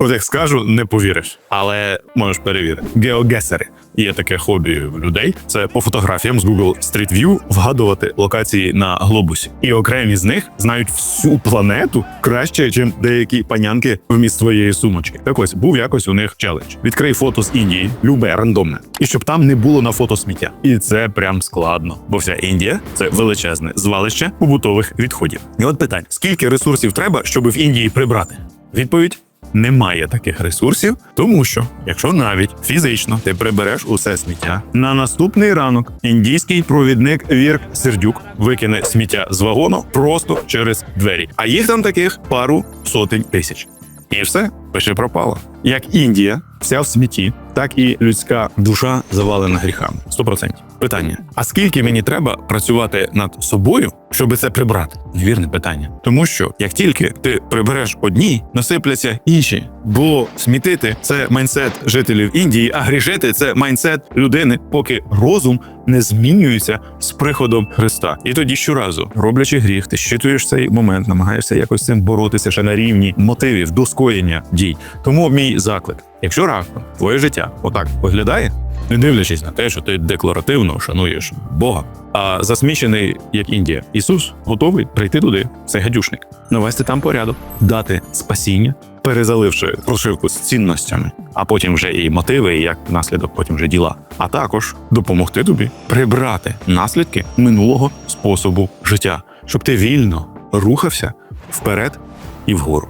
От як скажу, не повіриш, але можеш перевірити. Геогесери є таке хобі в людей. Це по фотографіям з Google Street View вгадувати локації на глобусі. І окремі з них знають всю планету краще, ніж деякі панянки вміст своєї сумочки. Так ось був якось у них челендж. Відкрий фото з Індії, любе рандомне, і щоб там не було на фото сміття. І це прям складно, бо вся Індія це величезне звалище побутових відходів. І от питання: скільки ресурсів треба, щоб в Індії прибрати? Відповідь. Немає таких ресурсів, тому що якщо навіть фізично ти прибереш усе сміття, на наступний ранок індійський провідник Вірк Сердюк викине сміття з вагону просто через двері. А їх там таких пару сотень тисяч. І все, пише пропало. Як Індія, вся в смітті, так і людська душа завалена гріхами. 100%. Питання: а скільки мені треба працювати над собою, щоб це прибрати? Невірне питання. Тому що як тільки ти прибереш одні, насипляться інші. Бо смітити це майнсет жителів Індії, а грішити це майнсет людини, поки розум не змінюється з приходом Христа. І тоді щоразу, роблячи гріх, ти щитуєш цей момент, намагаєшся якось цим боротися ще на рівні мотивів до скоєння дій. Тому мій заклик: якщо раптом твоє життя отак виглядає, не дивлячись на те, що ти декларативно шануєш Бога, а засмічений як Індія, Ісус готовий прийти туди, цей гадюшник, навести там порядок, дати спасіння, перезаливши прошивку з цінностями, а потім вже і мотиви, і як наслідок, потім вже діла, а також допомогти тобі прибрати наслідки минулого способу життя, щоб ти вільно рухався вперед і вгору.